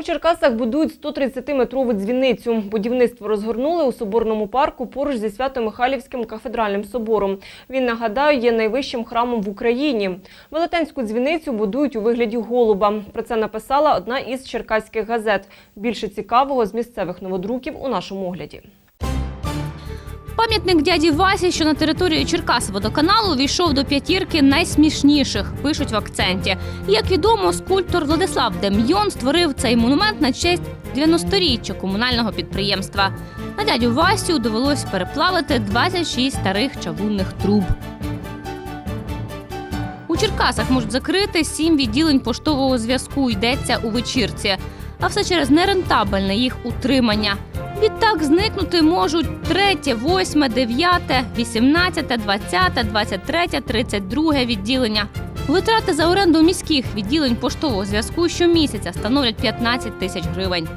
У Черкасах будують 130-метрову дзвіницю. Будівництво розгорнули у Соборному парку поруч зі Свято-Михайлівським кафедральним собором. Він, нагадаю, є найвищим храмом в Україні. Велетенську дзвіницю будують у вигляді голуба. Про це написала одна із черкаських газет. Більше цікавого з місцевих новодруків у нашому огляді. Пам'ятник дяді Васі, що на території Черкас водоканалу, війшов до п'ятірки найсмішніших, пишуть в акценті. Як відомо, скульптор Владислав Дем'йон створив цей монумент на честь 90-річчя комунального підприємства. На дядю Васю довелось переплавити 26 старих чавунних труб. У Черкасах можуть закрити сім відділень поштового зв'язку. Йдеться у вечірці. А все через нерентабельне їх утримання. Відтак зникнути можуть 3, 8, 9, 18, 20, 23, 32 відділення. Витрати за оренду міських відділень поштового зв'язку щомісяця становлять 15 тисяч гривень.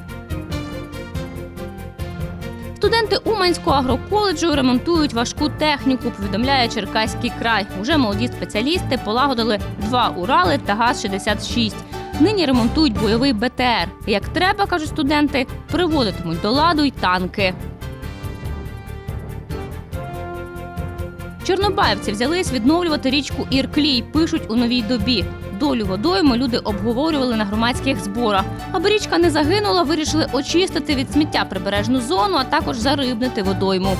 Студенти Уманського агроколеджу ремонтують важку техніку, повідомляє Черкаський край. Уже молоді спеціалісти полагодили два Урали та ГАЗ-66. Нині ремонтують бойовий БТР. Як треба, кажуть студенти, приводитимуть до ладу й танки. Чорнобаївці взялись відновлювати річку Ірклій, пишуть у новій добі. Долю водойми люди обговорювали на громадських зборах. Аби річка не загинула, вирішили очистити від сміття прибережну зону, а також зарибнити водойму.